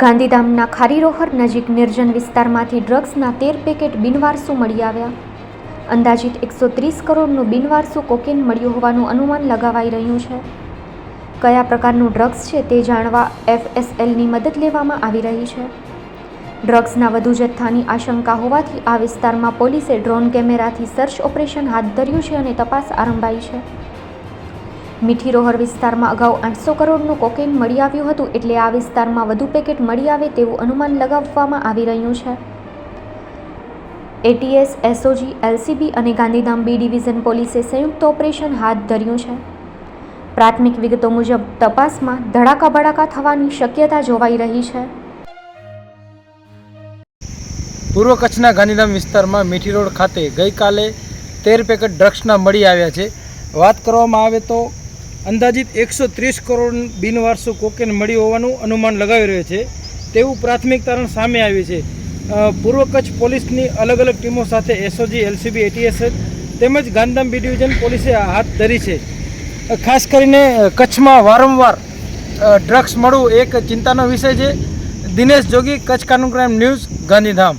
ગાંધીધામના ખારીરોહર નજીક નિર્જન વિસ્તારમાંથી ડ્રગ્સના તેર પેકેટ બિનવારસુ મળી આવ્યા. અંદાજિત એકસો ત્રીસ કરોડનું બિનવારસુ કોકેન મળ્યું હોવાનું અનુમાન લગાવાઈ રહ્યું છે. કયા પ્રકારનું ડ્રગ્સ છે તે જાણવા એફએસએલની મદદ લેવામાં આવી રહી છે. ડ્રગ્સના વધુ જથ્થાની આશંકા હોવાથી આ વિસ્તારમાં પોલીસે ડ્રોન કેમેરાથી સર્ચ ઓપરેશન હાથ ધર્યું છે અને તપાસ આરંભાઈ છે. મીઠી રોહર વિસ્તારમાં અગાઉ આઠસો કરોડનું કોકેન મળી આવ્યું હતું એટલે આ વિસ્તારમાં વધુ પેકેટ મળી આવે તેવું અનુમાન લગાવવામાં આવી રહ્યું છે. એટીએસ, એસઓજી, એલસીબી અને ગાંધીધામ બી ડિવિઝન પોલીસે સંયુક્ત ઓપરેશન હાથ ધર્યું છે. પ્રાથમિક વિગતો મુજબ તપાસમાં ધડાકા બડાકા થવાની શક્યતા જોવાઈ રહી છે. પૂર્વ કચ્છના ગાંધીધામ વિસ્તારમાં મીઠી રોડ ખાતે ગઈકાલે તેર પેકેટ ડ્રગ્સના મળી આવ્યા છે. વાત કરવામાં આવે તો અંદાજિત એકસો ત્રીસ કરોડ બિનવારસુ કોકેન મળી હોવાનું અનુમાન લગાવી રહ્યું છે. તેવું પ્રાથમિક તારણ સામે આવ્યું છે. પૂર્વ કચ્છ પોલીસની અલગ અલગ ટીમો સાથે એસઓજી, એલસીબી, એટીએસ તેમજ ગાંધીધામ બી ડિવિઝન પોલીસે હાથ ધરી છે. ખાસ કરીને કચ્છમાં વારંવાર ડ્રગ્સ મળવું એક ચિંતાનો વિષય છે. દિનેશ જોગી, કચ્છ કાનૂન ક્રાઇમ ન્યૂઝ, ગાંધીધામ.